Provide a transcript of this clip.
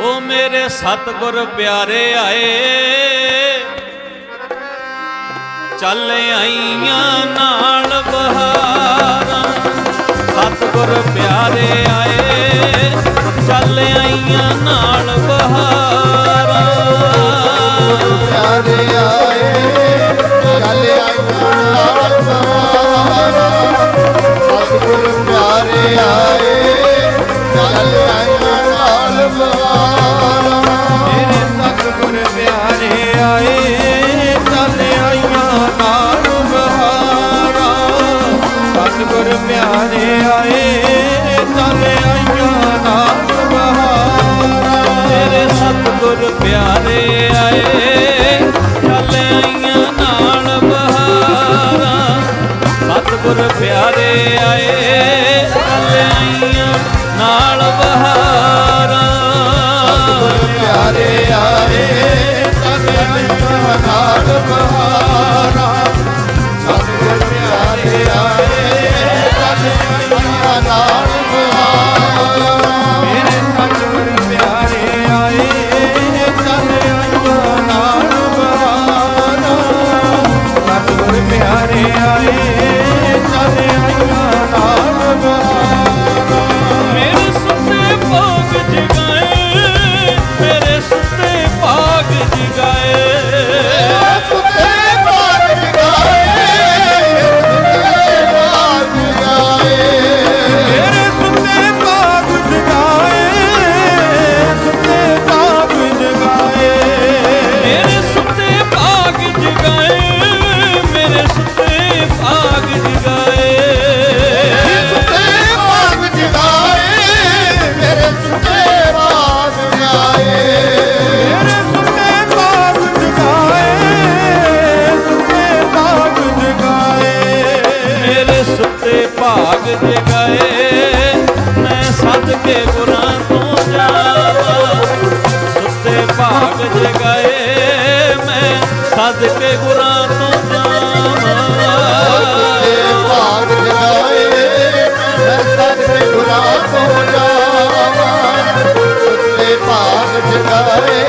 ਉਹ ਮੇਰੇ ਸਤਿਗੁਰ ਪਿਆਰੇ ਆਏ। ਚੱਲ ਆਈਆਂ ਨਾਲ ਬਹਾਰਾਂ। ਸਤਿਗੁਰ ਪਿਆਰੇ ਪਿਆਰੇ ਆਏ ਚੱਲ ਆਈਆਂ ਨਾਲ ਬਹਾਰਾਂ। ਸਤਿਗੁਰ ਪਿਆਰੇ ਆਏ ਚੱਲ ਆਈਆਂ ਨਾਲ ਬਹਾਰਾਂ। ਮੇਰੇ ਸਤਿਗੁਰ ਪਿਆਰੇ ਆਏ ਚੱਲ ਆਈਆਂ ਨਾਲ ਬਹਾਰਾਂ। ਸਤਿਗੁਰ ਪਿਆਰੇ ਆਏ ਚੱਲ ਆਈਆਂ ਨਾਲ ਬਹਾਰਾਂ। ਪਿਆਰੇ ਪਿਆਰੇ ਆਏ ਮੇਰੇ ਸੁੱਤੇ ਭਾਗ ਜਗਾਏ ਮੈਂ ਸੱਜ ਕੇ ਗੁਰਾਂ ਤੋਂ ਜਾਵਾਂ। ਸੁੱਤੇ ਭਾਗ ਜਗਾਏ ਮੈਂ ਸੱਜ ਕੇ ਗੁਰਾਂ ਤੋਂ ਜਾਵਾਂ। ਭਾਗ ਜਗਾਏ ਮੈਂ ਸਤਿ ਗੁਰਾਂ ਤੋਂ ਜਾਵਾਂ। ਸੁਤੇ ਭਾਗ ਜਗਾਏ